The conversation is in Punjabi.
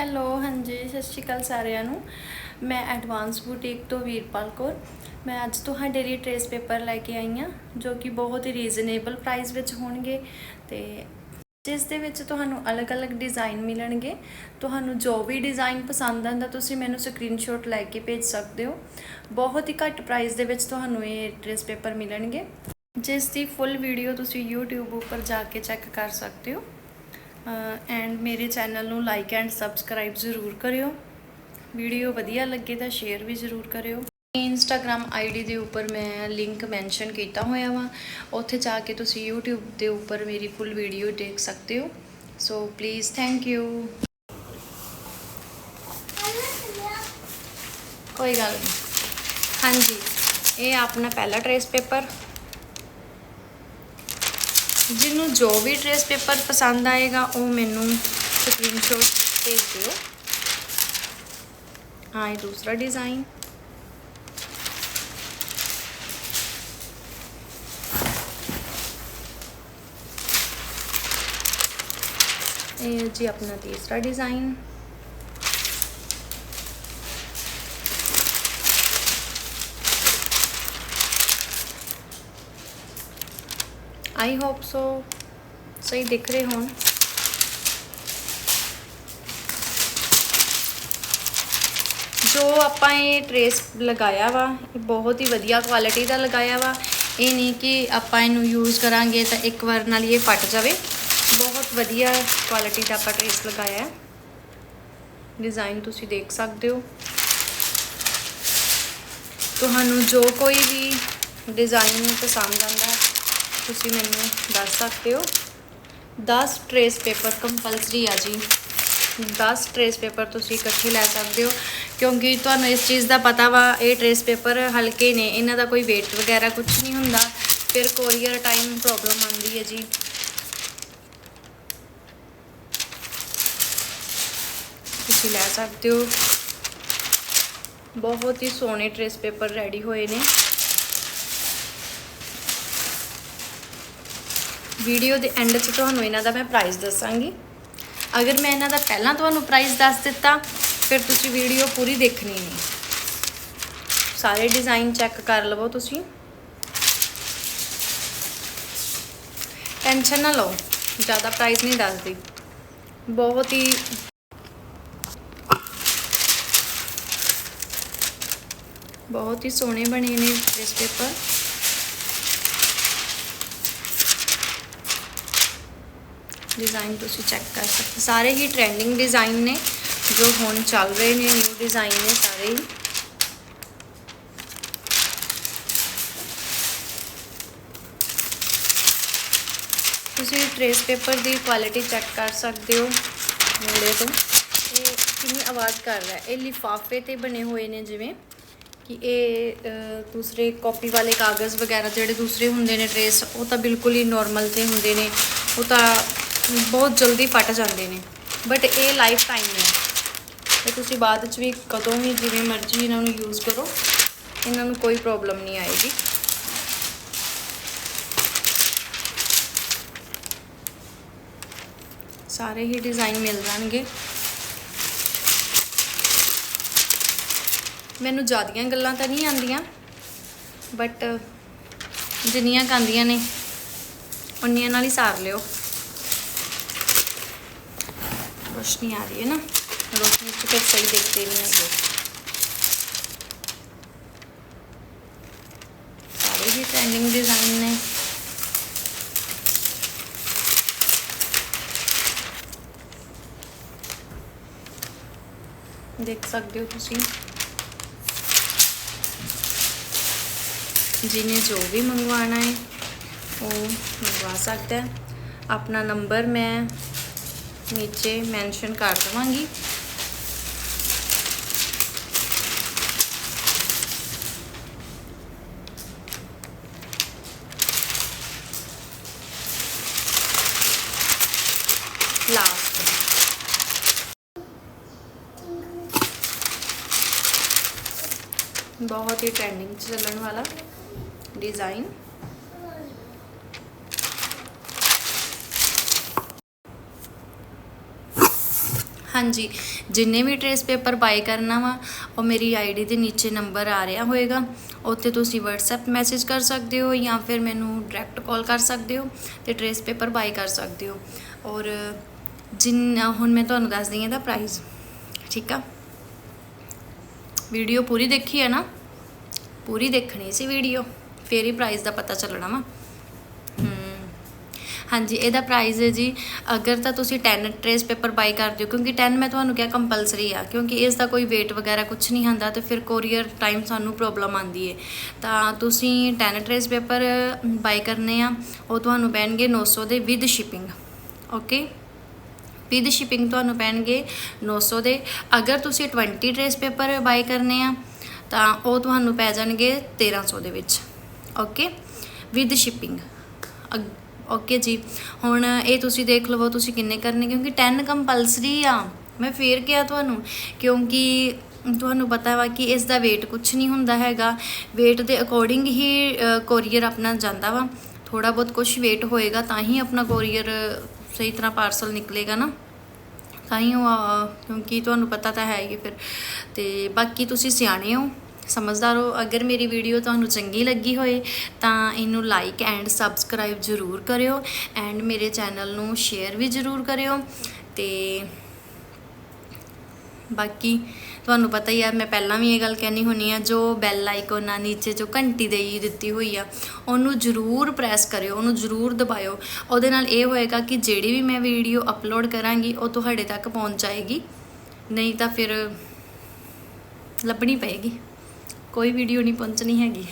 ਹੈਲੋ, ਹਾਂਜੀ, ਸਤਿ ਸ਼੍ਰੀ ਅਕਾਲ ਸਾਰਿਆਂ ਨੂੰ। ਮੈਂ ਐਡਵਾਂਸ ਬੁਟੀਕ ਤੋਂ ਵੀਰਪਾਲ ਕੌਰ। ਮੈਂ ਅੱਜ ਤੁਹਾਡੇ ਲਈ ਟ੍ਰੇਸ ਪੇਪਰ ਲੈ ਕੇ ਆਈ ਹਾਂ, ਜੋ ਕਿ ਬਹੁਤ ਹੀ ਰੀਜ਼ਨੇਬਲ ਪ੍ਰਾਈਸ ਵਿੱਚ ਹੋਣਗੇ ਤੇ ਜਿਸ ਦੇ ਵਿੱਚ ਤੁਹਾਨੂੰ ਅਲੱਗ-ਅਲੱਗ ਡਿਜ਼ਾਈਨ ਮਿਲਣਗੇ। ਤੁਹਾਨੂੰ ਜੋ ਵੀ ਡਿਜ਼ਾਈਨ ਪਸੰਦ ਆਂਦਾ ਤੁਸੀਂ ਮੈਨੂੰ ਸਕਰੀਨਸ਼ਾਟ ਲੈ ਕੇ ਭੇਜ ਸਕਦੇ ਹੋ। ਬਹੁਤ ਹੀ ਘੱਟ ਪ੍ਰਾਈਸ ਦੇ ਵਿੱਚ ਤੁਹਾਨੂੰ ਇਹ ਟ੍ਰੇਸ ਪੇਪਰ ਮਿਲਣਗੇ। ਜਿਸ ਦੀ ਫੁੱਲ ਵੀਡੀਓ ਤੁਸੀਂ YouTube ਉੱਪਰ ਜਾ ਕੇ ਚੈੱਕ ਕਰ ਸਕਦੇ ਹੋ। ਐਂਡ ਮੇਰੇ ਚੈਨਲ ਨੂੰ ਲਾਈਕ ਐਂਡ ਸਬਸਕ੍ਰਾਈਬ ਜ਼ਰੂਰ ਕਰਿਓ। ਵੀਡੀਓ ਵਧੀਆ ਲੱਗੇ ਤਾਂ ਸ਼ੇਅਰ ਵੀ ਜ਼ਰੂਰ ਕਰਿਓ। ਇੰਸਟਾਗ੍ਰam ਆਈਡੀ ਦੇ ਉੱਪਰ ਮੈਂ ਲਿੰਕ ਮੈਂਸ਼ਨ ਕੀਤਾ ਹੋਇਆ ਵਾ। ਉੱਥੇ ਜਾ ਕੇ ਤੁਸੀਂ YouTube ਦੇ ਉੱਪਰ ਮੇਰੀ ਫੁੱਲ ਵੀਡੀਓ ਦੇਖ ਸਕਦੇ ਹੋ। ਸੋ ਪਲੀਜ਼ ਥੈਂਕ ਯੂ ਕੋਈ ਗੱਲ ਨਹੀਂ ਹਾਂਜੀ, ਇਹ ਆਪਣਾ ਪਹਿਲਾ ਟ੍ਰੇਸ ਪੇਪਰ ਜਿਹਨੂੰ ਜੋ ਵੀ ਟ੍ਰੇਸ ਪੇਪਰ ਪਸੰਦ ਆਏਗਾ, ਉਹ ਮੈਨੂੰ ਸਕਰੀਨਸ਼ਾਟ ਭੇਜ ਦਿਓ। ਹਾਂ, ਇਹ ਦੂਸਰਾ ਡਿਜ਼ਾਈਨ ਇਹ ਜੀ ਆਪਣਾ ਤੀਸਰਾ ਡਿਜ਼ਾਈਨ ਆਈ ਹੋਪ ਸੋ ਸਹੀ ਦਿਖ ਰਹੇ ਹੋਣ। ਜੋ ਆਪਾਂ ਇਹ ਟ੍ਰੇਸ ਲਗਾਇਆ ਵਾ, ਇਹ ਬਹੁਤ ਹੀ ਵਧੀਆ ਕੁਆਲਿਟੀ ਦਾ ਲਗਾਇਆ ਵਾ। ਇਹ ਨਹੀਂ ਕਿ ਆਪਾਂ ਇਹਨੂੰ ਯੂਜ਼ ਕਰਾਂਗੇ ਤਾਂ ਇੱਕ ਵਾਰ ਨਾਲ ਹੀ ਇਹ ਫਟ ਜਾਵੇ। ਬਹੁਤ ਵਧੀਆ ਕੁਆਲਿਟੀ ਦਾ ਆਪਾਂ ਟ੍ਰੇਸ ਲਗਾਇਆ। ਹੈ ਡਿਜ਼ਾਈਨ ਤੁਸੀਂ ਦੇਖ ਸਕਦੇ ਹੋ। ਤੁਹਾਨੂੰ ਜੋ ਕੋਈ ਵੀ ਡਿਜ਼ਾਈਨ ਪਸੰਦ ਆਂਦਾ ਤੁਸੀਂ ਮੈਨੂੰ ਦੱਸ ਸਕਦੇ ਹੋ। 10 ਟ੍ਰੇਸ ਪੇਪਰ ਕੰਪਲਸਰੀ ਆ ਜੀ। 10 ਟ੍ਰੇਸ ਪੇਪਰ ਤੁਸੀਂ ਇਕੱਠੇ ਲੈ ਸਕਦੇ ਹੋ, ਕਿਉਂਕਿ ਤੁਹਾਨੂੰ ਇਸ ਚੀਜ਼ ਦਾ ਪਤਾ ਵਾ, ਇਹ ਟ੍ਰੇਸ ਪੇਪਰ ਹਲਕੇ ਨੇ, ਇਹਨਾਂ ਦਾ ਕੋਈ weight ਵਗੈਰਾ ਕੁਝ ਨਹੀਂ ਹੁੰਦਾ। ਫਿਰ ਕੋਰੀਅਰ ਟਾਈਮ ਪ੍ਰੋਬਲਮ ਆਉਂਦੀ ਹੈ ਜੀ। ਤੁਸੀਂ ਲੈ ਸਕਦੇ ਹੋ। ਬਹੁਤ ਹੀ ਸੋਹਣੇ ਟ੍ਰੇਸ ਪੇਪਰ ਰੈਡੀ ਹੋਏ ਨੇ। ਵੀਡੀਓ ਦੇ ਐਂਡ 'ਚ ਤੁਹਾਨੂੰ ਇਹਨਾਂ ਦਾ ਮੈਂ ਪ੍ਰਾਈਸ ਦੱਸਾਂਗੀ। ਅਗਰ ਮੈਂ ਇਹਨਾਂ ਦਾ ਪਹਿਲਾਂ ਤੁਹਾਨੂੰ ਪ੍ਰਾਈਸ ਦੱਸ ਦਿੱਤਾ, ਫਿਰ ਤੁਸੀਂ ਵੀਡੀਓ ਪੂਰੀ ਦੇਖਣੀ ਨਹੀਂ। ਸਾਰੇ ਡਿਜ਼ਾਈਨ ਚੈੱਕ ਕਰ ਲਵੋ ਤੁਸੀਂ। ਟੈਨਸ਼ਨ ਨਾ ਲਓ, ਜ਼ਿਆਦਾ ਪ੍ਰਾਈਸ ਨਹੀਂ ਦੱਸਦੀ। ਬਹੁਤ ਹੀ ਬਹੁਤ ਹੀ ਸੋਹਣੇ ਬਣੇ ਨੇ ਇਸ ਪੇਪਰ ਡਿਜ਼ਾਈਨ ਤੁਸੀਂ ਚੈੱਕ ਕਰ ਸਕਦੇ ਸਾਰੇ ਹੀ ਟ੍ਰੈਂਡਿੰਗ ਡਿਜ਼ਾਈਨ ਨੇ, ਜੋ ਹੁਣ ਚੱਲ ਰਹੇ ਨੇ ਨਿਊ ਡਿਜ਼ਾਈਨ ਨੇ ਸਾਰੇ ਹੀ। ਤੁਸੀਂ ਟ੍ਰੇਸ ਪੇਪਰ ਦੀ ਕੁਆਲਿਟੀ ਚੈੱਕ ਕਰ ਸਕਦੇ ਹੋ ਨੇੜੇ ਤੋਂ। ਇਹ ਕਿੰਨੀ ਆਵਾਜ਼ ਕਰ ਰਿਹਾ ਇਹ ਲਿਫਾਫੇ ਤੇ ਬਣੇ ਹੋਏ ਨੇ, ਜਿਵੇਂ ਕਿ ਇਹ ਦੂਸਰੇ ਕਾਪੀ ਵਾਲੇ ਕਾਗਜ਼ ਵਗੈਰਾ ਜਿਹੜੇ ਦੂਸਰੇ ਹੁੰਦੇ ਨੇ ਟ੍ਰੇਸ ਉਹ ਤਾਂ ਬਿਲਕੁਲ ਹੀ ਨਾਰਮਲ ਤੇ ਹੁੰਦੇ ਨੇ। ਉਹ ਤਾਂ ਬਹੁਤ ਜਲਦੀ ਫਟ ਜਾਂਦੇ ਨੇ। ਬਟ ਇਹ ਲਾਈਫ ਟਾਈਮ ਹੈ ਇਹ ਤੁਸੀਂ ਬਾਅਦ ਵਿੱਚ ਵੀ ਕਦੋਂ ਵੀ ਜਿਵੇਂ ਮਰਜ਼ੀ ਇਹਨਾਂ ਨੂੰ ਯੂਜ਼ ਕਰੋ। ਇਹਨਾਂ ਨੂੰ ਕੋਈ ਪ੍ਰੋਬਲਮ ਨਹੀਂ ਆਏਗੀ। ਸਾਰੇ ਹੀ ਡਿਜ਼ਾਈਨ ਮਿਲ ਜਾਣਗੇ। ਮੈਨੂੰ ਜ਼ਿਆਦੀਆਂ ਗੱਲਾਂ ਤਾਂ ਨਹੀਂ ਆਉਂਦੀਆਂ। ਬਟ ਜਿੰਨੀਆਂ ਕੁ ਨੇ, ਉਨੀਆਂ ਨਾਲ ਹੀ ਸਾਰ ਲਿਓ। ਰੋਸ਼ਨੀ ਆ ਰਹੀ ਹੈ ਨਾ ਰੋਸ਼ਨੀ ਚ ਫਿਰ ਸਹੀ ਦੇਖਦੇ ਨਹੀਂ ਹੈਗੇ ਸਾਰੇ ਹੀ ਟ੍ਰੈਂਡਿੰਗ ਡਿਜ਼ਾਈਨ ਨੇ ਦੇਖ ਸਕਦੇ ਹੋ ਤੁਸੀਂ ਜਿਹਨੇ ਜੋ ਵੀ ਮੰਗਵਾਣਾ ਹੈ ਉਹ ਮੰਗਵਾ ਸਕਦਾ ਹੈ ਆਪਣਾ ਨੰਬਰ ਮੈਂ ਨੀਚੇ ਮੈਂਸ਼ਨ ਕਰ ਦਵਾਂਗੀ ਲਾਸਟ ਬਹੁਤ ਹੀ ਟ੍ਰੈਂਡਿੰਗ 'ਚ ਚੱਲਣ ਹਾਂਜੀ, ਜਿੰਨੇ ਵੀ ਟਰੇਸ ਪੇਪਰ ਬਾਈ ਕਰਨਾ ਵਾ, ਉਹ ਮੇਰੀ ਆਈਡੀ ਦੇ ਨੀਚੇ ਨੰਬਰ ਆ ਰਿਹਾ ਹੋਏਗਾ। ਉੱਥੇ ਤੁਸੀਂ WhatsApp ਮੈਸੇਜ ਕਰ ਸਕਦੇ ਹੋ ਜਾਂ ਫਿਰ ਮੈਨੂੰ ਡਾਇਰੈਕਟ ਕਾਲ ਕਰ ਸਕਦੇ ਹੋ ਤੇ ਟਰੇਸ ਪੇਪਰ ਬਾਈ ਕਰ ਸਕਦੇ ਹੋ। ਔਰ ਜਿੰਨਾ, ਹੁਣ ਮੈਂ ਤੁਹਾਨੂੰ ਦੱਸਦੀ ਹਾਂ ਇਹਦਾ ਪ੍ਰਾਈਸ ਠੀਕ ਆ? ਵੀਡੀਓ ਪੂਰੀ ਦੇਖੀ ਹੈ ਨਾ? ਪੂਰੀ ਦੇਖਣੀ ਸੀ ਵੀਡੀਓ ਫੇਰ ਹੀ ਪ੍ਰਾਈਸ ਦਾ ਪਤਾ ਚੱਲਣਾ ਵਾ। ਹਾਂਜੀ, ਇਹਦਾ ਪ੍ਰਾਈਸ ਹੈ ਜੀ, ਅਗਰ ਤਾਂ ਤੁਸੀਂ 10 ਟਰੇਸ ਪੇਪਰ ਬਾਈ ਕਰਦੇ ਹੋ, ਕਿਉਂਕਿ 10 ਮੈਂ ਤੁਹਾਨੂੰ ਕਿਹਾ ਕੰਪਲਸਰੀ ਆ, ਕਿਉਂਕਿ ਇਸ ਦਾ ਕੋਈ weight ਵਗੈਰਾ ਕੁਝ ਨਹੀਂ ਹੁੰਦਾ ਤੇ ਫਿਰ ਕੋਰੀਅਰ ਟਾਈਮ ਸਾਨੂੰ ਪ੍ਰੋਬਲਮ ਆਂਦੀ ਹੈ। ਤਾਂ ਤੁਸੀਂ 10 ਟਰੇਸ ਪੇਪਰ ਬਾਈ ਕਰਨੇ ਆ, ਉਹ ਤੁਹਾਨੂੰ ਪੈਣਗੇ 900 ਦੇ with shipping okay with shipping ਤੁਹਾਨੂੰ ਪੈਣਗੇ 900 ਦੇ। ਅਗਰ ਤੁਸੀਂ 20 ਟਰੇਸ ਪੇਪਰ ਬਾਈ ਕਰਨੇ ਆ, ਤਾਂ ਉਹ ਤੁਹਾਨੂੰ ਪੈ ਜਾਣਗੇ 1300 ਦੇ ਵਿੱਚ ਓਕੇ ਵਿਦ ਸ਼ਿਪਿੰਗ ਓਕੇ ਜੀ। ਹੁਣ ਇਹ ਤੁਸੀਂ ਦੇਖ ਲਵੋ ਤੁਸੀਂ ਕਿੰਨੇ ਕਰਨੇ, ਕਿਉਂਕਿ 10 ਕੰਪਲਸਰੀ ਆ। ਮੈਂ ਫੇਰ ਕਿਹਾ ਤੁਹਾਨੂੰ, ਕਿਉਂਕਿ ਤੁਹਾਨੂੰ ਪਤਾ ਵਾ ਕਿ ਇਸ ਦਾ weight ਕੁਝ ਨਹੀਂ ਹੁੰਦਾ ਹੈਗਾ। Weight ਦੇ ਅਕੋਰਡਿੰਗ ਹੀ ਕੋਰੀਅਰ ਆਪਣਾ ਜਾਂਦਾ ਵਾ। ਥੋੜਾ ਬਹੁਤ ਕੁਝ weight ਹੋਏਗਾ ਤਾਂ ਹੀ ਆਪਣਾ ਕੋਰੀਅਰ ਸਹੀ ਤਰ੍ਹਾਂ ਪਾਰਸਲ ਨਿਕਲੇਗਾ ਨਾ। ਤਾਂ ਹੀ ਉਹ ਕਿਉਂਕਿ ਤੁਹਾਨੂੰ ਪਤਾ ਤਾਂ ਹੈ ਹੀ ਫਿਰ। ਤੇ ਬਾਕੀ ਤੁਸੀਂ ਸਿਆਣੇ ਹੋ। ਸਮਝਦਾਰ ਹੋ, ਅਗਰ ਮੇਰੀ ਵੀਡੀਓ ਤੁਹਾਨੂੰ ਚੰਗੀ ਲੱਗੀ ਹੋਏ, ਤਾਂ ਇਹਨੂੰ ਲਾਈਕ ਐਂਡ ਸਬਸਕ੍ਰਾਈਬ ਜ਼ਰੂਰ ਕਰਿਓ ਐਂਡ ਮੇਰੇ ਚੈਨਲ ਨੂੰ ਸ਼ੇਅਰ ਵੀ ਜ਼ਰੂਰ ਕਰਿਓ ਤੇ ਬਾਕੀ ਤੁਹਾਨੂੰ ਪਤਾ ਹੀ ਆ, ਮੈਂ ਪਹਿਲਾਂ ਵੀ ਇਹ ਗੱਲ ਕਹਿਣੀ ਹੁੰਨੀ ਆ, ਜੋ ਬੈਲ ਆਈਕਨ ਆ ਨੀਚੇ ਜੋ ਘੰਟੀ ਦੇਈ ਦਿੱਤੀ ਹੋਈ ਆ, ਉਹਨੂੰ ਜ਼ਰੂਰ ਪ੍ਰੈਸ ਕਰਿਓ, ਉਹਨੂੰ ਜ਼ਰੂਰ ਦਬਾਇਓ। ਉਹਦੇ ਨਾਲ ਇਹ ਹੋਏਗਾ ਕਿ ਜਿਹੜੀ ਵੀ ਮੈਂ ਵੀਡੀਓ ਅਪਲੋਡ ਕਰਾਂਗੀ, ਉਹ ਤੁਹਾਡੇ ਤੱਕ ਪਹੁੰਚ ਜਾਏਗੀ, ਨਹੀਂ ਤਾਂ ਫਿਰ ਲੱਭਣੀ ਪਏਗੀ। ਕੋਈ ਵੀਡੀਓ ਨਹੀਂ ਪਹੁੰਚਣੀ ਹੈਗੀ।